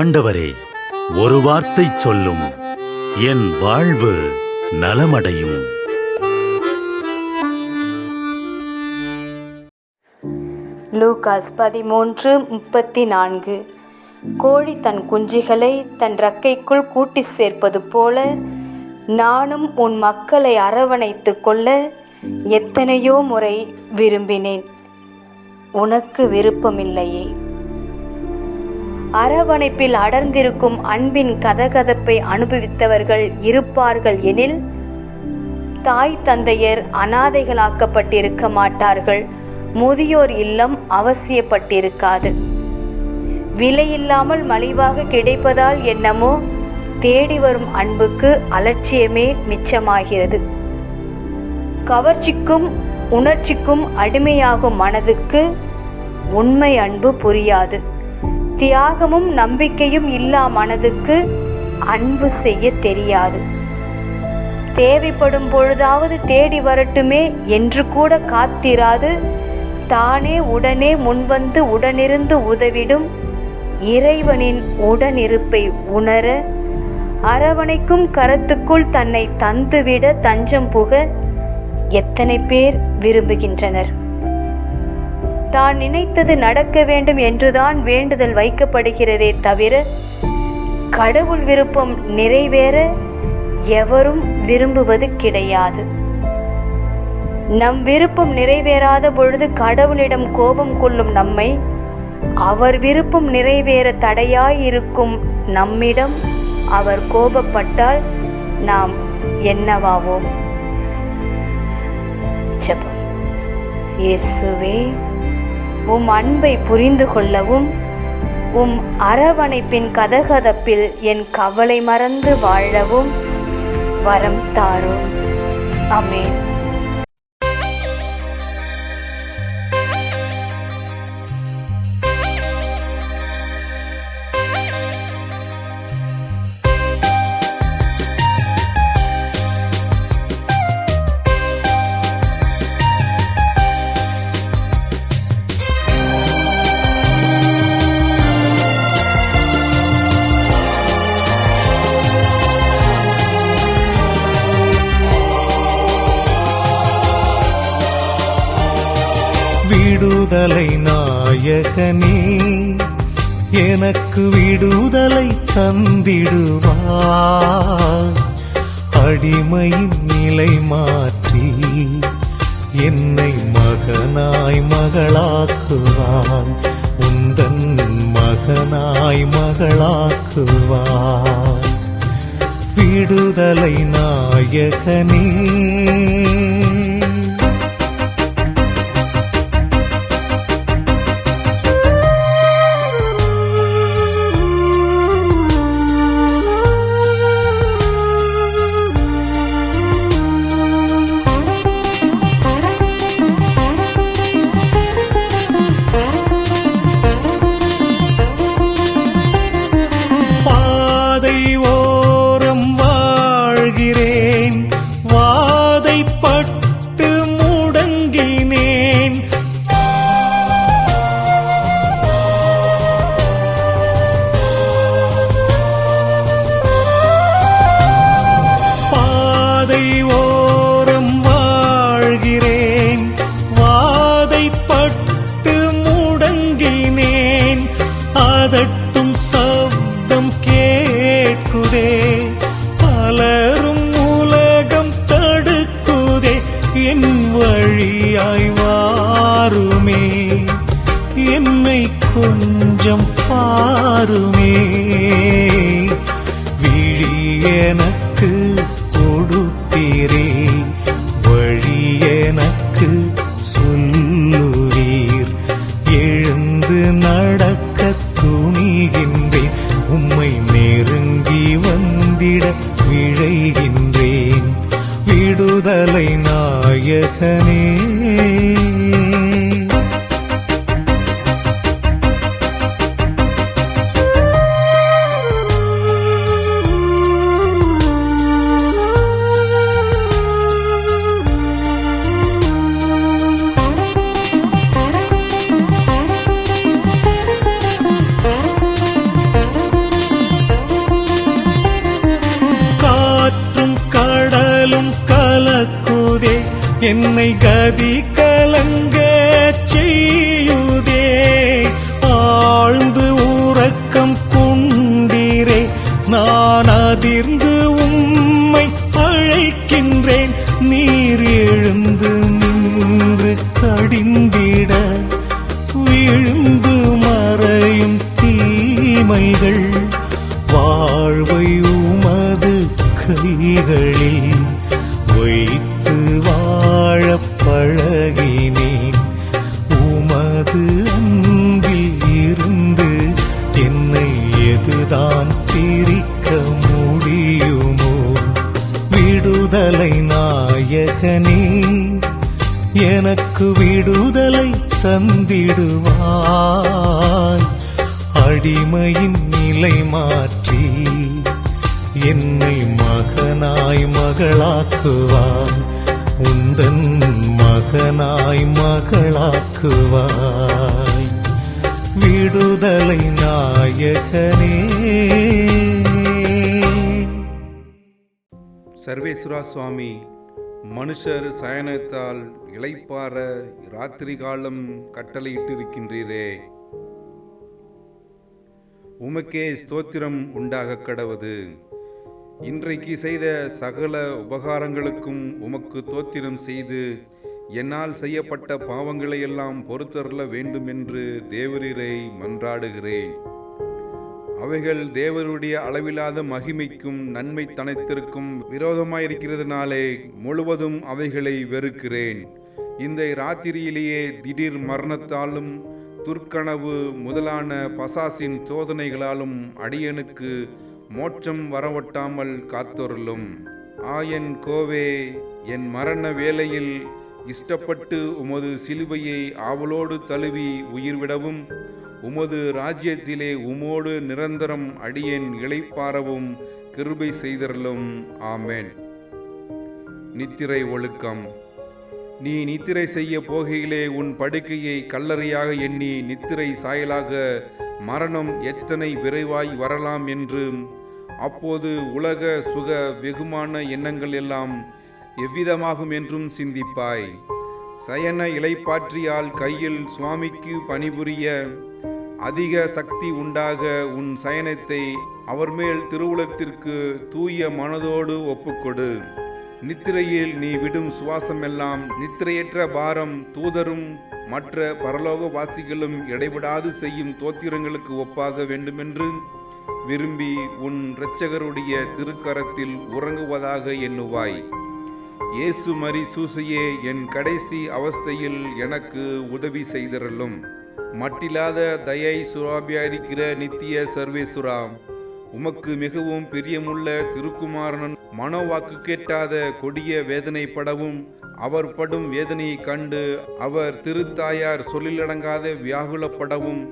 ஆண்டவரே ஒரு வார்த்தை சொல்லும். என் வாழ்வு நலமடையும். லூகாஸ் பதிமூன்று முப்பத்தி நான்கு கோழி தன் குஞ்சுகளை தன் ரக்கைக்குள் கூட்டி சேர்ப்பது போல நானும் உன் மக்களை அரவணைத்துக் கொள்ள எத்தனையோ முறை விரும்பினேன். உனக்கு விருப்பமில்லையே. அரவணைப்பில் அடர்ந்திருக்கும் அன்பின் கதகதப்பை அனுபவித்தவர்கள் இருப்பார்கள் எனில் தாய் தந்தையர் அனாதைகளாக்கப்பட்டிருக்க மாட்டார்கள். முதியோர் இல்லம் அவசியப்பட்டிருக்காது. விலையில்லாமல் மலிவாக கிடைப்பதால் என்னமோ தேடி வரும் அன்புக்கு அலட்சியமே மிச்சமாகிறது. கவர்ச்சிக்கும் உணர்ச்சிக்கும் அடிமையாகும் மனதுக்கு உண்மை அன்பு புரியாது. தியாகமும் நம்பிக்கையும் இல்லா மனதுக்கு அன்பு செய்ய தெரியாது. தேவைப்படும் பொழுதாவது தேடி வரட்டுமே என்று கூட காத்திராது. தானே உடனே முன்வந்து உடனிருந்து உதவிடும் இறைவனின் உடனிருப்பை உணர அரவணைக்கும் கரத்துக்குள் தன்னை தந்துவிட தஞ்சம் புக எத்தனை பேர் விரும்புகின்றனர். தான் நினைத்தது நடக்க வேண்டும் என்றுதான் வேண்டுதல் வைக்கப்படுகிறதே தவிர கடவுள் விருப்பம் நிறைவேற எவரும் விரும்புவது கிடையாது. நம் விருப்பம் நிறைவேறாத பொழுது கடவுளிடம் கோபம் கொள்ளும் நம்மை அவர் விருப்பம் நிறைவேற தடையாயிருக்கும் நம்மிடம் அவர் கோபப்பட்டால் நாம் என்னவாவோம்? ஜெபம். இயேசுவே உம் அன்பை புரிந்து கொள்ளவும் உம் அரவணைப்பின் கதகதப்பில் என் கவலை மறந்து வாழவும் வரம் தாரும். அமேன் விடுதலை நாயகனே எனக்கு விடுதலை தந்திடுவார் அடிமையின் நிலை மாற்றி என்னை மகனாய் மகளாக்குவான் உந்தன் மகனாய் மகளாக்குவான் விடுதலை நாயகனே அதட்டும் சப்தம் கேட்குதே. பலரும் உலகம் தடுக்குதே. என் வழியாய் வாருமே. என்னை கொஞ்சம் பாருமே. விழி எனக்கு கொடுப்பீரே என்னை கதி கலங்க செய்யுதே. ஆழ்ந்து உறக்கம் கொண்டீரே. நான் அதிர்ந்து உம்மை அழைக்கின்றேன். நீர் எழுந்து நின்று கடிந்திட. விழுந்து மறையும் தீமைகள். வாழ்வை உமது கைகள் தான் சிரிக்க முடியுமோ? விடுதலை நாயகனே எனக்கு விடுதலை தந்திடுவாய் அடிமையின் நிலை மாற்றி என்னை மகனாய் மகளாக்குவாய் உந்தன் மகனாய் மகளாக்குவாய். விடுதலை நாயகனே. சர்வேஸ்வரா சுவாமி மனுஷர் சயனத்தால் இளைப்பாற ராத்திரி காலம் கட்டளையிட்டிருக்கின்றீரே. உமக்கே ஸ்தோத்திரம் உண்டாக கடவுது. இன்றைக்கு செய்த சகல உபகாரங்களுக்கும் உமக்கு தோத்திரம் செய்து என்னால் செய்யப்பட்ட பாவங்களையெல்லாம் பொறுத்தருள வேண்டும் என்று தேவரீரை மன்றாடுகிறேன். அவைகள் தேவருடைய அளவிலாத மகிமைக்கும் நன்மை தனைத்திற்கும் விரோதமாயிருக்கிறதுனாலே முழுவதும் அவைகளை வெறுக்கிறேன். இந்த ராத்திரியிலேயே திடீர் மரணத்தாலும் துர்க்கனவு முதலான பசாசின் சோதனைகளாலும் அடியனுக்கு மோட்சம் வரவட்டாமல் காத்தொருளும். ஆயன் கோவே என் மரண வேளையில் இஷ்டப்பட்டு உமது சிலுவையை ஆவலோடு தழுவி உயிர்விடவும் உமது ராஜ்யத்திலே உமோடு நிரந்தரம் அடியேன் இழைப்பாரவும் கிருபை செய்தரலும் ஆமேன். நித்திரை ஒழுக்கம். நீ நித்திரை செய்ய போகையிலே உன் படுக்கையை கல்லறையாக எண்ணி நித்திரை சாயலாக மரணம் எத்தனை விரைவாய் வரலாம் என்றும் அப்போது உலக சுக வெகுமான எண்ணங்கள் எல்லாம் எவ்விதமாகும் என்றும் சிந்திப்பாய். சயன இலைப்பாற்றியால் கையில் சுவாமிக்கு பணிபுரிய அதிக சக்தி உண்டாக உன் சயனத்தை அவர் மேல் திருவுலத்திற்கு தூய மனதோடு ஒப்புக்கொடு. நித்திரையில் நீ விடும் சுவாசமெல்லாம் நித்திரையற்ற பாரம் தூதரும் மற்ற பரலோக வாசிகளும் இடைவிடாது செய்யும் தோத்திரங்களுக்கு ஒப்பாக வேண்டுமென்று விரும்பி உன் இரட்சகருடைய திருக்கரத்தில் உறங்குவதாக எண்ணுவாய். இயேசு மரி சூசையே என் கடைசி அவஸ்தையில் எனக்கு உதவி செய்திருளும். மட்டில்லாத தயை சுராபியாயிருக்கிற நித்திய சர்வேசுராம் உமக்கு மிகவும் பிரியமுள்ள திருக்குமாரனன் மனோவாக்கு கேட்டாத கொடிய வேதனைப்படவும் அவர் படும் வேதனையை கண்டு அவர் திருத்தாயார் சொல்லிலடங்காத வியாகுலப்படவும்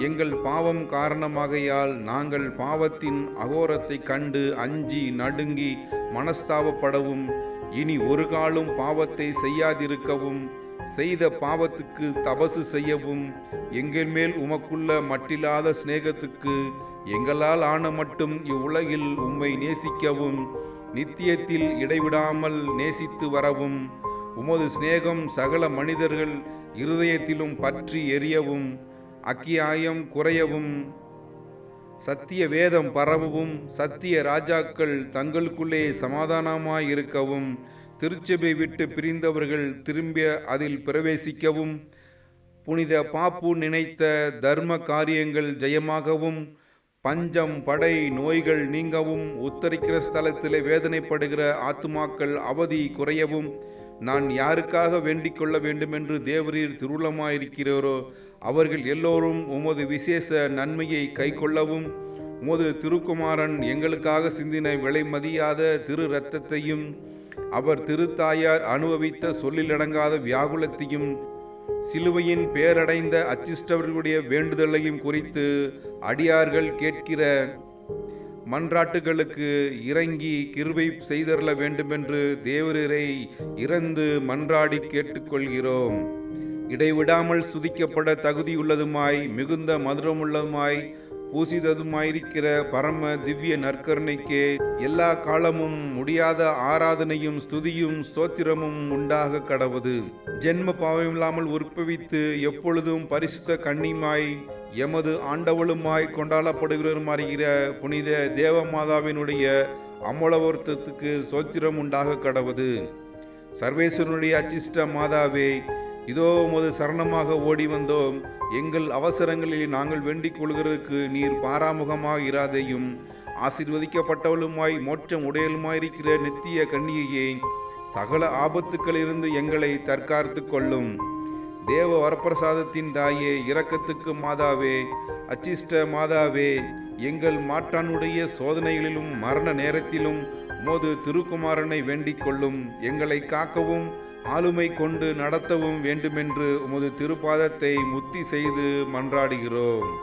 எங்கள் பாவம் காரணமாகையால் நாங்கள் பாவத்தின் அகோரத்தை கண்டு அஞ்சி நடுங்கி மனஸ்தாபப்படவும் இனி ஒரு காலும் பாவத்தை செய்யாதிருக்கவும் செய்த பாவத்துக்கு தபசு செய்யவும் எங்கள் மேல் உமக்குள்ள மட்டில்லாத சிநேகத்துக்கு எங்களால் ஆன மட்டும் இவ்வுலகில் உம்மை நேசிக்கவும் நித்தியத்தில் இடைவிடாமல் நேசித்து வரவும் உமது சிநேகம் சகல மனிதர்கள் இருதயத்திலும் பற்றி எரியவும் அக்கியாயம் குறையவும் சத்திய வேதம் பரவவும் சத்திய ராஜாக்கள் தங்களுக்குள்ளே சமாதானமாய் இருக்கவும் திருச்சபை விட்டு பிரிந்தவர்கள் திரும்ப அதில் பிரவேசிக்கவும் புனித பாப்பு நினைத்த தர்ம காரியங்கள் ஜெயமாகவும் பஞ்சம் படை நோய்கள் நீங்கவும் உத்தரிக்கிற ஸ்தலத்திலே வேதனைப்படுகிற ஆத்துமாக்கள் அவதி குறையவும் நான் யாருக்காக வேண்டிக் கொள்ள வேண்டுமென்று தேவரீர் திருவுளமாயிருக்கிறோரோ அவர்கள் எல்லோரும் உமது விசேஷ நன்மையை கைக்கொள்ளவும் உமது திருக்குமாரன் எங்களுக்காக சிந்தின விலை மதியாத திரு இரத்தத்தையும் அவர் திருத்தாயார் அனுபவித்த சொல்லிலடங்காத வியாகுலத்தையும் சிலுவையின் பேரடைந்த அச்சிஷ்டவர்களுடைய வேண்டுதலையும் குறித்து அடியார்கள் கேட்கிற மன்றாட்டுகளுக்கு இறங்கி கிருபை செய்தரல வேண்டுமென்று தேவரரை இறந்து மன்றாடி கேட்டுக்கொள்கிறோம். இடைவிடாமல் சுதிக்கப்பட தகுதியுள்ளதுமாய் மிகுந்த மதுரமுள்ளதுமாய் பூசிததுமாயிருக்கிற பரம திவ்ய நற்கருணைக்கே எல்லா காலமும் முடியாத ஆராதனையும் ஸ்துதியும் ஸ்தோத்திரமும் உண்டாக கடவுது. ஜென்ம பாவமில்லாமல் உற்பவித்து எப்பொழுதும் பரிசுத்த கன்னிமாய் எமது ஆண்டவளுமாய் கொண்டாடப்படுகிறவருமாறுகிற புனித தேவமாதாவினுடைய அமலவர்த்தத்துக்கு சோத்திரம் உண்டாக கடவுது. சர்வேஸ்வரனுடைய அச்சிஷ்ட மாதாவே இதோ உமது சரணமாக ஓடி வந்தோம். எங்கள் அவசரங்களில் நாங்கள் வேண்டிக் கொள்கிறதுக்கு நீர் பாராமுகமாக இராதையும் ஆசீர்வதிக்கப்பட்டவளுமாய் மோட்சம் உடையலுமாயிருக்கிற நித்திய கண்ணியையே சகல ஆபத்துக்களிலிருந்து எங்களை தற்காத்து கொள்ளும். தேவ வரப்பிரசாதத்தின் தாயே இரக்கத்துக்கு மாதாவே அச்சிஷ்ட மாதாவே எங்கள் மாற்றானுடைய சோதனைகளிலும் மரண நேரத்திலும் மோது திருக்குமாரனை வேண்டிக் கொள்ளும். எங்களை காக்கவும் ஆளுமை கொண்டு நடத்தவும் வேண்டுமென்று உமது திருப்பாதத்தை முத்தி செய்து மன்றாடுகிறோம்.